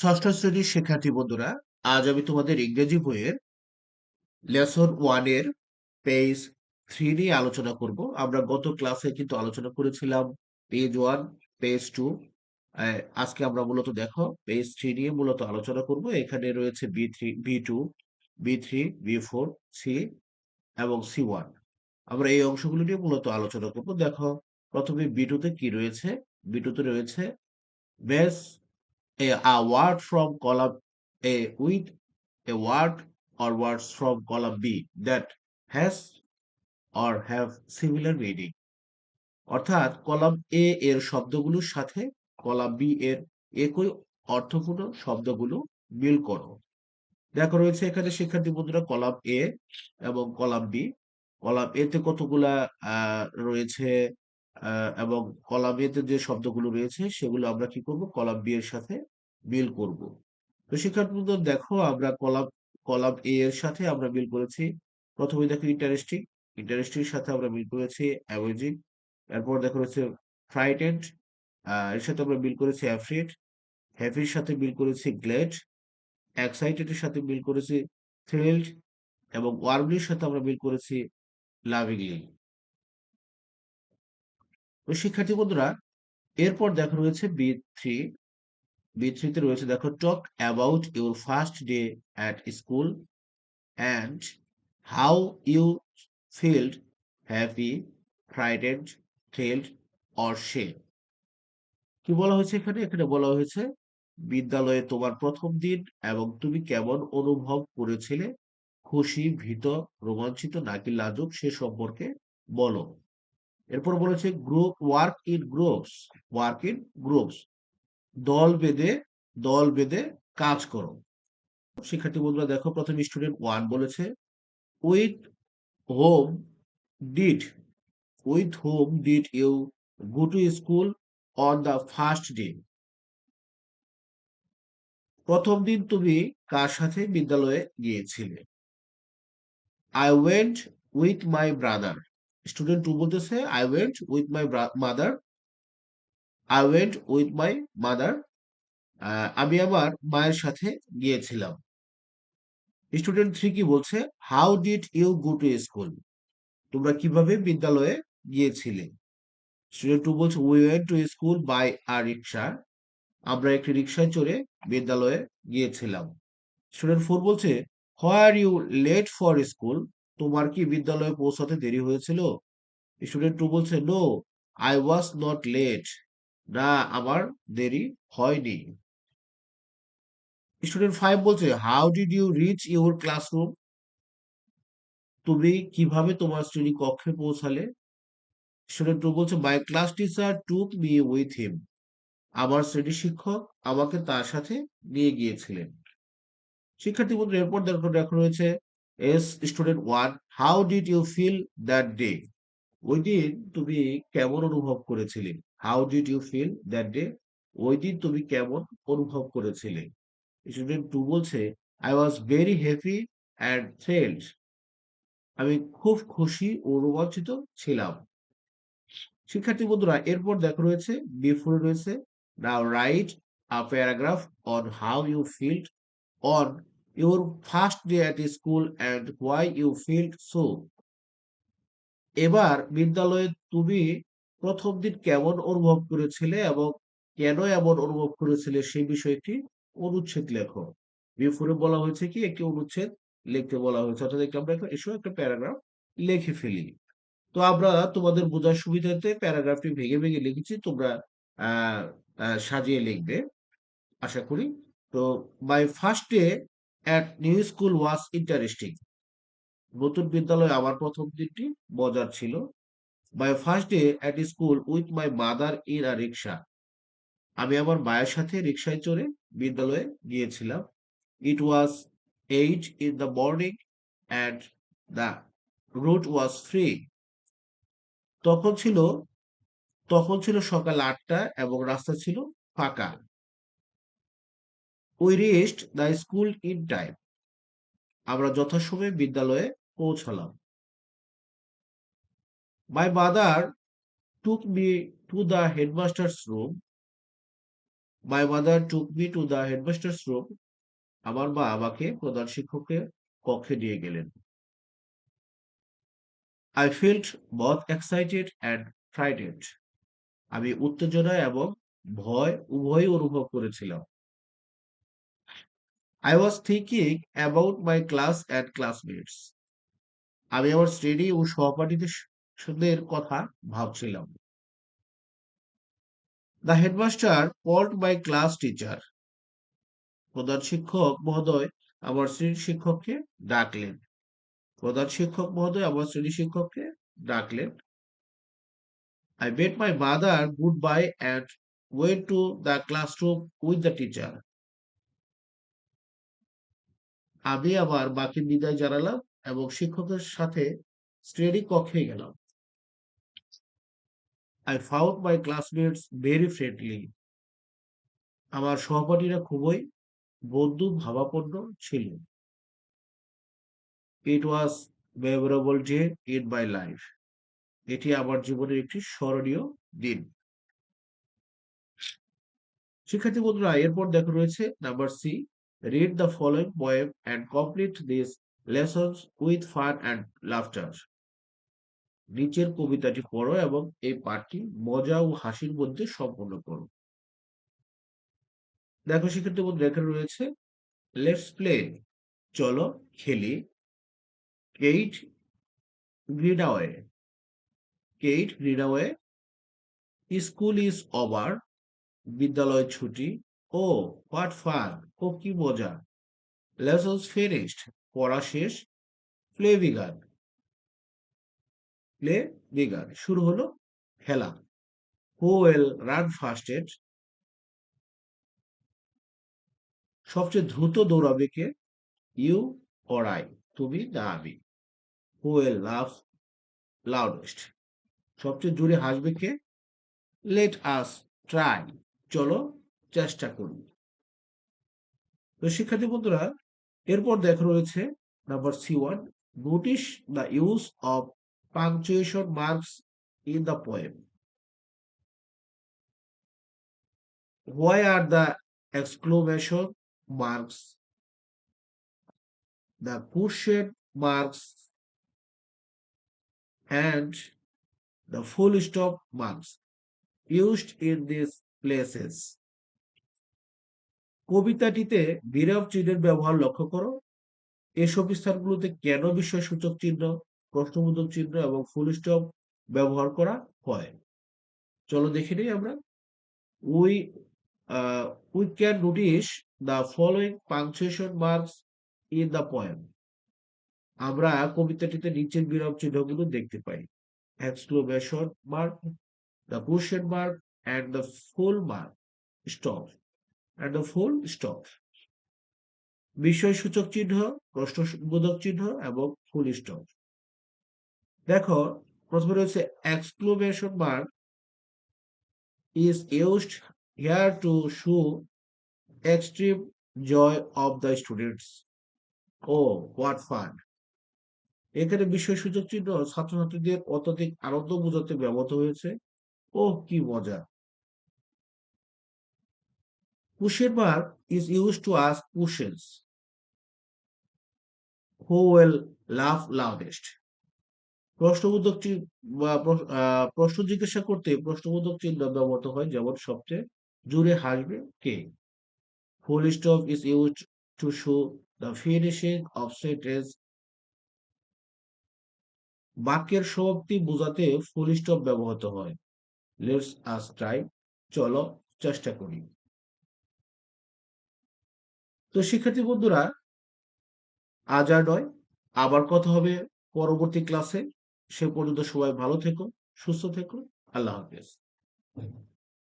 ষষ্ঠ শ্রেণির শিক্ষার্থী বন্ধুরা, আজ আমি তোমাদের ইংরেজি বইয়ের লেসন ওয়ানের পেজ থ্রি নিয়ে আলোচনা করব। আমরা গত ক্লাসে কিন্তু আলোচনা করেছিলাম পেজ ওয়ান, পেজ টু। আজকে আমরা মূলত দেখো, পেজ থ্রি নিয়ে মূলত আলোচনা করব। এখানে রয়েছে B three, B two, B three, B four, C এবং সি ওয়ান। আমরা এই অংশগুলো নিয়ে মূলত আলোচনা করব। দেখো, প্রথমে বি টুতে কি রয়েছে? বি টুতে রয়েছে base a, a word from column A with a word or words from column B that has or have similar meaning. অর্থাৎ কলাম এ এর শব্দগুলোর সাথে কলাম বি এর একই অর্থপূর্ণ শব্দগুলো মিল করো। দেখো রয়েছে এখানে শিক্ষার্থী বন্ধুরা কলাম এ এবং কলাম বি কলাম এ তে কতগুলা রয়েছে? এবং কলাম যে শব্দগুলো রয়েছে, সেগুলো আমরা কি করব? কলাম বি এর সাথে মিল করব। তো শিক্ষার্থী দেখো আমরা কলাম কলাম এ এর সাথে আমরা মিল করেছি। প্রথমে দেখো ইন্টারেস্টিং ইন্টারেস্টিং এর সাথে আমরা মিল করেছি অ্যামেজিং এরপর দেখো রয়েছে ফ্রাইটেন্ড এর সাথে আমরা মিল করেছি অ্যাফ্রিড হ্যাপির সাথে মিল করেছি গ্লেড এক্সাইটেড এর সাথে মিল করেছি থ্রিল্ড এবং ওয়ার্মলির সাথে আমরা মিল করেছি লাভিংলি শিক্ষার্থী বন্ধুরা, এরপর দেখো রয়েছে বি থ্রি বি থ্রিতে রয়েছে দেখো talk about your first day at school and how you felt happy frightened thrilled or shy কি বলা হয়েছে এখানে? এখানে বলা হয়েছে, বিদ্যালয়ে তোমার প্রথম দিন এবং তুমি কেমন অনুভব করেছিলে? খুশি, ভীত, রোমাঞ্চিত নাকি লাজুক সে সম্পর্কে বলো। এরপর বলেছে group work in groups work in groups দল বেঁধে দল বেঁধে কাজ করো। শিক্ষার্থী বন্ধুরা দেখো, প্রথম স্টুডেন্ট ওয়ান বলেছে with whom did with whom did you go to school on the first day প্রথম দিন তুমি কার সাথে বিদ্যালয়ে গিয়েছিলে? I went with my brother student two বলতেছে I went with my mother I went with my mother আমি আমার মায়ের সাথে গিয়েছিলাম। স্টুডেন্ট থ্রি কি বলছে? How did you go to school তোমরা কীভাবে বিদ্যালয়ে গিয়েছিলে? স্টুডেন্ট টু বলছে we went to school by a rickshaw আমরা একটি রিক্সায় চড়ে বিদ্যালয়ে গিয়েছিলাম। স্টুডেন্ট ফোর বলছে were you late for school তোমার কি বিদ্যালয়ে পৌঁছাতে দেরি হয়েছিল? স্টুডেন্ট টু বলছে no I was not late না, আমার দেরি হয়নি. স্টুডেন্ট ফাইভ বলছে how did you reach your classroom তুমি কীভাবে তোমার শ্রেণি কক্ষে পৌঁছালে? স্টুডেন্ট টু বলছে my class teacher took me with him আমার শ্রেণি শিক্ষক আমাকে তার সাথে নিয়ে গিয়েছিলেন। শিক্ষার্থী বন্ধু এরপর দেখো দেখো রয়েছে S student one how did you feel that day ওই দিন তুমি কেমন অনুভব করেছিলে? How did you feel that day ওই দিন তুমি কেমন অনুভব করেছিলে? স্টুডেন্ট টু বলছে I was very happy and thrilled আমি খুব খুশি ও রোমাঞ্চিত ছিলাম। শিক্ষার্থী বন্ধুরা, এরপর দেখো রয়েছে বিফোরে রয়েছে। Now write a paragraph on how you feeled on your first day at school and why you feeled so এবার বিদ্যালয়ে তুমি প্রথম দিন কেমন অনুভব করেছিলে এবং কেন এমন অনুভব করেছিলে সেই বিষয়ে একটি অনুচ্ছেদ লেখো। বিফোরে বলা হয়েছে কি? একটি অনুচ্ছেদ লিখতে বলা হয়েছে। অর্থাৎ আমরা এসব একটা প্যারাগ্রাফ লিখে ফেলি। তো আমরা তোমাদের বোঝার সুবিধার্থে প্যারাগ্রাফটি ভেঙে ভেঙে লিখেছি, তোমরা সাজিয়ে লিখবে। আশা করি। তো my first day at new school was interesting নতুন বিদ্যালয়ে আমার প্রথম দিনটি মজার ছিল। My first day at school with my mother in a rickshaw আমি আমার মায়ের সাথে রিক্সায় চড়ে বিদ্যালয়ে গিয়েছিলাম। It was eight in the morning and the route was free তখন ছিল তখন ছিল সকাল আটটা এবং রাস্তা ছিল ফাঁকা। We reached the school in time আমরা যথাসময়ে বিদ্যালয়ে পৌঁছালাম। My mother took me to the headmaster's room my mother took me to the headmaster's room আমার মা আমাকে প্রধান শিক্ষকের কক্ষে নিয়ে গেলেন। I feeled both excited and frighted আমি উত্তেজনা এবং ভয়, উভয়ই অনুভব করেছিলাম। I was thinking about my class and classmates আমি আমার শ্রেণি ও সহপাঠীদের কথা ভাবছিলাম। The headmaster called my class teacher প্রধান শিক্ষক মহোদয় আমার শ্রেণি শিক্ষককে ডাকলেন। প্রধান শিক্ষক মহোদয় আমার শ্রেণি শিক্ষককে ডাকলেন। I bade my mother goodbye and went to the classroom with the teacher. আমি আমার মাকে বিদায় জানালাম এবং শিক্ষকের সাথে শ্রেণি কক্ষে গেলাম। I found my classmates very friendly আমার সহপাঠীরা খুবই বন্ধু ভাবাপন্ন ছিল it was memorable day in my life এটি আমার জীবনের একটি স্মরণীয় দিন। শিক্ষার্থী বন্ধুরা, এরপর দেখো রয়েছে number C read the following poem and complete this lessons with fun and laughter নিচের কবিতাটি পড়ো এবং এই পাঠটি মজা ও হাসির মধ্যে সম্পন্ন করো। দেখো বন্ধু, এখানে রয়েছে লেটস প্লে চলো খেলি। এইট গ্রিডাওয়ে কেইট রিডাওয়ে স্কুল ইজ ওভার বিদ্যালয় ছুটি। ও হোয়াট ফান ও কি মজা। লেসন্স ফিনিশড পড়া শেষ প্লে বিগান প্লে বিগান শুরু হলো খেলা। হু ওয়েল রান ফাস্টেড সবচেয়ে দ্রুত দৌড়াবে কে? ইউ অর আই তুমি না আমি। হু ওয়েল লাভ লাউডেস্ট সবচেয়ে জোরে হাসবে কে? লেট আস ট্রাই চলো চেষ্টা করি। তো শিক্ষার্থী বন্ধুরা, এরপর দেখা রয়েছে number C one notice the use of punctuation marks in the poem why are the exclamation marks the question marks and the full stop marks used in this places কবিতাটিতে বিরাম চিহ্নের ব্যবহার লক্ষ্য করো। এসব স্থানগুলোতে কেন সূচক চিহ্ন, প্রশ্নবোধক চিহ্ন এবং ফুল স্টপ ব্যবহার করা হয়? চলো দেখে নিই আমরা। We we can notice the following punctuation marks in the poem আমরা কবিতাটিতে নিচের বিরাম চিহ্নগুলো দেখতে পাই। Exclamation mark the question mark and the full mark stop. The full stop. সূচক চিহ্ন প্রশ্নবোধক চিহ্ন এবং ফুল স্টপ দেখো, প্রথমে রয়েছে exclamation mark is used here to show extreme joy of the students oh what fun এখানে বিষয় সুযোগ চিহ্ন ছাত্রছাত্রীদের অত্যধিক আনন্দ বোঝাতে ব্যবহৃত হয়েছে। ও কি মজা। Question mark is used to ask questions. Who will laugh loudest? প্রশ্নবোধক প্রশ্ন জিজ্ঞাসা করতে প্রশ্নবোধক চিহ্ন ব্যবহৃত হয়, যেমন সবচেয়ে জোরে হাসবে কে full stop is used to show the finishing of sentence বাক্যের সমাপ্তি বোঝাতে ফুল স্টপ ব্যবহৃত হয় লেটস আস ট্রাই চলো, চেষ্টা করি তো শিক্ষার্থী বন্ধুরা, আজ আর নয়, আবার কথা হবে পরবর্তী ক্লাসে সে পর্যন্ত সবাই ভালো থেকো, সুস্থ থেকো। আল্লাহ হাফেজ।